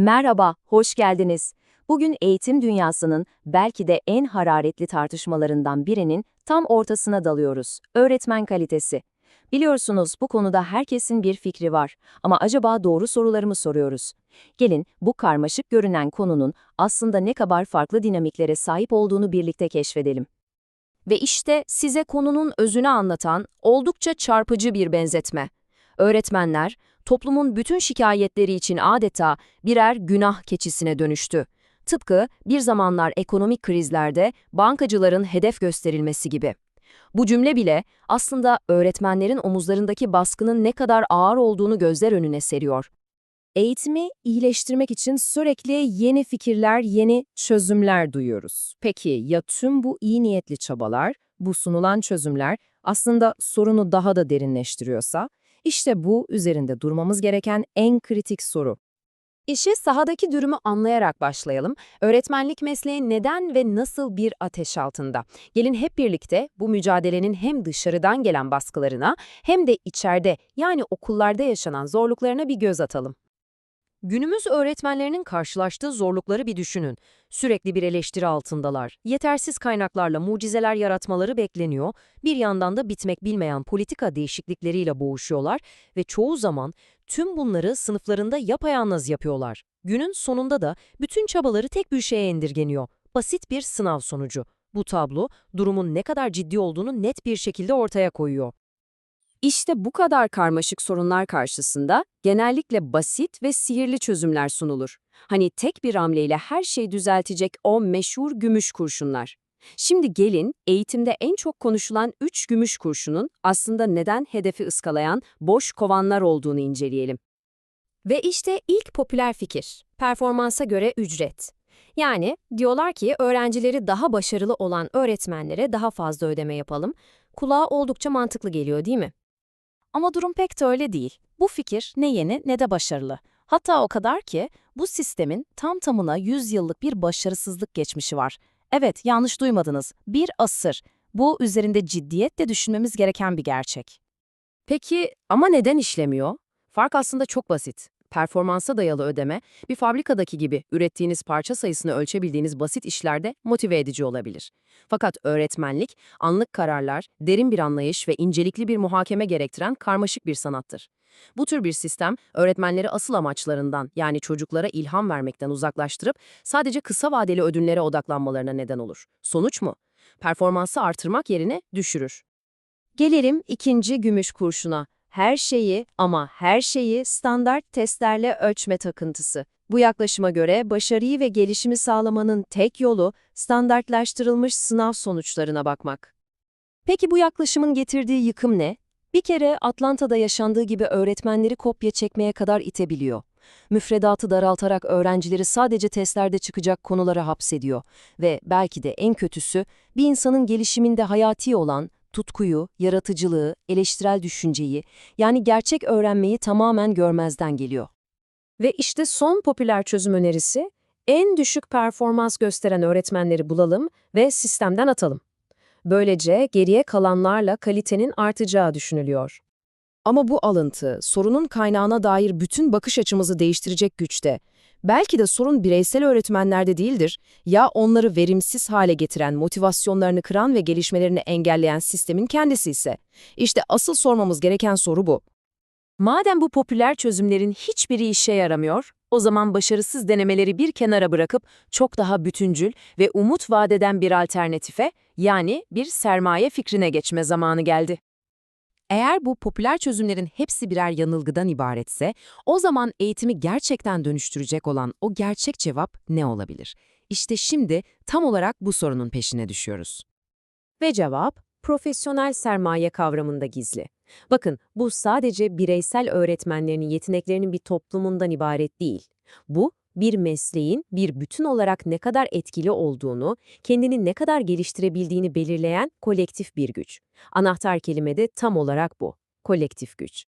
Merhaba, hoş geldiniz. Bugün eğitim dünyasının belki de en hararetli tartışmalarından birinin tam ortasına dalıyoruz. Öğretmen kalitesi. Biliyorsunuz bu konuda herkesin bir fikri var ama acaba doğru soruları mı soruyoruz? Gelin bu karmaşık görünen konunun aslında ne kadar farklı dinamiklere sahip olduğunu birlikte keşfedelim. Ve işte size konunun özünü anlatan oldukça çarpıcı bir benzetme. Öğretmenler, toplumun bütün şikayetleri için adeta birer günah keçisine dönüştü. Tıpkı bir zamanlar ekonomik krizlerde bankacıların hedef gösterilmesi gibi. Bu cümle bile aslında öğretmenlerin omuzlarındaki baskının ne kadar ağır olduğunu gözler önüne seriyor. Eğitimi iyileştirmek için sürekli yeni fikirler, yeni çözümler duyuyoruz. Peki ya tüm bu iyi niyetli çabalar, bu sunulan çözümler aslında sorunu daha da derinleştiriyorsa? İşte bu üzerinde durmamız gereken en kritik soru. İşe sahadaki durumu anlayarak başlayalım. Öğretmenlik mesleği neden ve nasıl bir ateş altında? Gelin hep birlikte bu mücadelenin hem dışarıdan gelen baskılarına hem de içeride yani okullarda yaşanan zorluklarına bir göz atalım. Günümüz öğretmenlerinin karşılaştığı zorlukları bir düşünün. Sürekli bir eleştiri altındalar. Yetersiz kaynaklarla mucizeler yaratmaları bekleniyor. Bir yandan da bitmek bilmeyen politika değişiklikleriyle boğuşuyorlar ve çoğu zaman tüm bunları sınıflarında yapayalnız yapıyorlar. Günün sonunda da bütün çabaları tek bir şeye indirgeniyor. Basit bir sınav sonucu. Bu tablo durumun ne kadar ciddi olduğunu net bir şekilde ortaya koyuyor. İşte bu kadar karmaşık sorunlar karşısında genellikle basit ve sihirli çözümler sunulur. Hani tek bir hamleyle her şeyi düzeltecek o meşhur gümüş kurşunlar. Şimdi gelin eğitimde en çok konuşulan üç gümüş kurşunun aslında neden hedefi ıskalayan boş kovanlar olduğunu inceleyelim. Ve işte ilk popüler fikir, performansa göre ücret. Yani diyorlar ki öğrencileri daha başarılı olan öğretmenlere daha fazla ödeme yapalım. Kulağa oldukça mantıklı geliyor değil mi? Ama durum pek de öyle değil. Bu fikir ne yeni ne de başarılı. Hatta o kadar ki bu sistemin tam tamına 100 yıllık bir başarısızlık geçmişi var. Evet, yanlış duymadınız. Bir asır. Bu üzerinde ciddiyetle düşünmemiz gereken bir gerçek. Peki ama neden işlemiyor? Fark aslında çok basit. Performansa dayalı ödeme, bir fabrikadaki gibi ürettiğiniz parça sayısını ölçebildiğiniz basit işlerde motive edici olabilir. Fakat öğretmenlik, anlık kararlar, derin bir anlayış ve incelikli bir muhakeme gerektiren karmaşık bir sanattır. Bu tür bir sistem, öğretmenleri asıl amaçlarından yani çocuklara ilham vermekten uzaklaştırıp sadece kısa vadeli ödünlere odaklanmalarına neden olur. Sonuç mu? Performansı artırmak yerine düşürür. Gelelim ikinci gümüş kurşuna her şeyi ama her şeyi standart testlerle ölçme takıntısı. Bu yaklaşıma göre başarıyı ve gelişimi sağlamanın tek yolu standartlaştırılmış sınav sonuçlarına bakmak. Peki bu yaklaşımın getirdiği yıkım ne? Bir kere Atlanta'da yaşandığı gibi öğretmenleri kopya çekmeye kadar itebiliyor. Müfredatı daraltarak öğrencileri sadece testlerde çıkacak konulara hapsediyor ve belki de en kötüsü bir insanın gelişiminde hayati olan tutkuyu, yaratıcılığı, eleştirel düşünceyi, yani gerçek öğrenmeyi tamamen görmezden geliyor. Ve işte son popüler çözüm önerisi, en düşük performans gösteren öğretmenleri bulalım ve sistemden atalım. Böylece geriye kalanlarla kalitenin artacağı düşünülüyor. Ama bu alıntı, sorunun kaynağına dair bütün bakış açımızı değiştirecek güçte. Belki de sorun bireysel öğretmenlerde değildir, ya onları verimsiz hale getiren, motivasyonlarını kıran ve gelişmelerini engelleyen sistemin kendisi ise. İşte asıl sormamız gereken soru bu. Madem bu popüler çözümlerin hiçbiri işe yaramıyor, o zaman başarısız denemeleri bir kenara bırakıp çok daha bütüncül ve umut vadeden bir alternatife, yani bir sermaye fikrine geçme zamanı geldi. Eğer bu popüler çözümlerin hepsi birer yanılgıdan ibaretse, o zaman eğitimi gerçekten dönüştürecek olan o gerçek cevap ne olabilir? İşte şimdi tam olarak bu sorunun peşine düşüyoruz. Ve cevap, profesyonel sermaye kavramında gizli. Bakın, bu sadece bireysel öğretmenlerin yeteneklerinin bir toplumundan ibaret değil. Bu, bir mesleğin bir bütün olarak ne kadar etkili olduğunu, kendini ne kadar geliştirebildiğini belirleyen kolektif bir güç. Anahtar kelime de tam olarak bu, kolektif güç.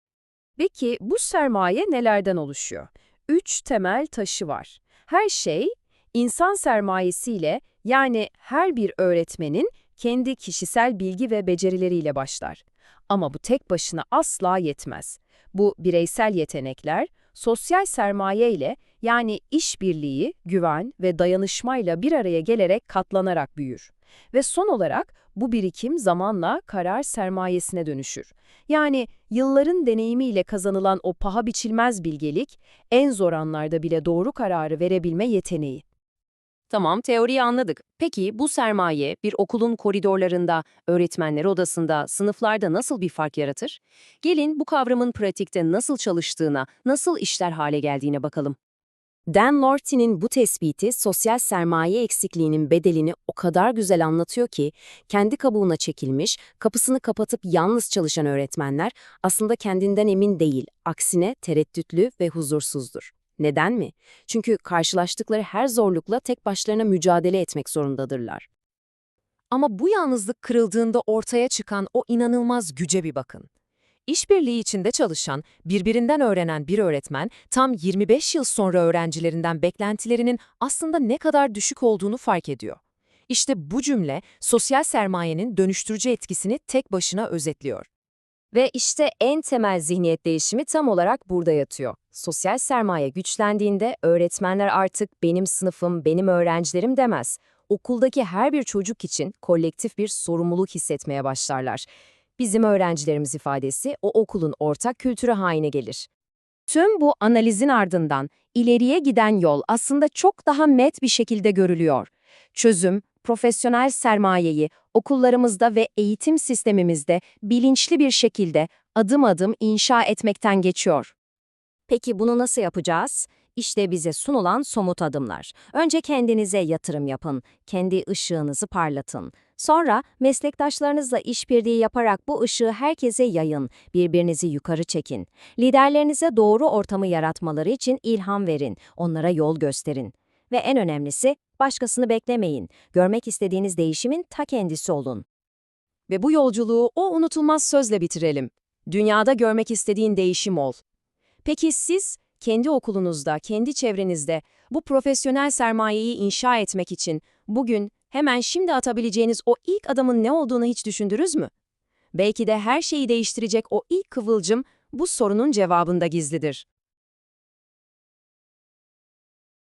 Peki bu sermaye nelerden oluşuyor? Üç temel taşı var. Her şey insan sermayesiyle yani her bir öğretmenin kendi kişisel bilgi ve becerileriyle başlar. Ama bu tek başına asla yetmez. Bu bireysel yetenekler, sosyal sermaye ile yani işbirliği, güven ve dayanışmayla bir araya gelerek katlanarak büyür. Ve son olarak bu birikim zamanla karar sermayesine dönüşür. Yani yılların deneyimiyle kazanılan o paha biçilmez bilgelik, en zor anlarda bile doğru kararı verebilme yeteneği. Tamam, teoriyi anladık. Peki bu sermaye bir okulun koridorlarında, öğretmenler odasında, sınıflarda nasıl bir fark yaratır? Gelin bu kavramın pratikte nasıl çalıştığına, nasıl işler hale geldiğine bakalım. Dan Lorty'nin bu tespiti sosyal sermaye eksikliğinin bedelini o kadar güzel anlatıyor ki, kendi kabuğuna çekilmiş, kapısını kapatıp yalnız çalışan öğretmenler aslında kendinden emin değil, aksine tereddütlü ve huzursuzdur. Neden mi? Çünkü karşılaştıkları her zorlukla tek başlarına mücadele etmek zorundadırlar. Ama bu yalnızlık kırıldığında ortaya çıkan o inanılmaz güce bir bakın. İşbirliği içinde çalışan, birbirinden öğrenen bir öğretmen, tam 25 yıl sonra öğrencilerinden beklentilerinin aslında ne kadar düşük olduğunu fark ediyor. İşte bu cümle, sosyal sermayenin dönüştürücü etkisini tek başına özetliyor. Ve işte en temel zihniyet değişimi tam olarak burada yatıyor. Sosyal sermaye güçlendiğinde öğretmenler artık benim sınıfım, benim öğrencilerim demez. Okuldaki her bir çocuk için kolektif bir sorumluluk hissetmeye başlarlar. Bizim öğrencilerimiz ifadesi o okulun ortak kültürü haline gelir. Tüm bu analizin ardından ileriye giden yol aslında çok daha net bir şekilde görülüyor. Çözüm, profesyonel sermayeyi okullarımızda ve eğitim sistemimizde bilinçli bir şekilde adım adım inşa etmekten geçiyor. Peki bunu nasıl yapacağız? İşte bize sunulan somut adımlar. Önce kendinize yatırım yapın, kendi ışığınızı parlatın. Sonra meslektaşlarınızla işbirliği yaparak bu ışığı herkese yayın, birbirinizi yukarı çekin. Liderlerinize doğru ortamı yaratmaları için ilham verin, onlara yol gösterin. Ve en önemlisi, başkasını beklemeyin. Görmek istediğiniz değişimin ta kendisi olun. Ve bu yolculuğu o unutulmaz sözle bitirelim. Dünyada görmek istediğin değişim ol. Peki siz kendi okulunuzda, kendi çevrenizde bu profesyonel sermayeyi inşa etmek için bugün hemen şimdi atabileceğiniz o ilk adımın ne olduğunu hiç düşündünüz mü? Belki de her şeyi değiştirecek o ilk kıvılcım bu sorunun cevabında gizlidir.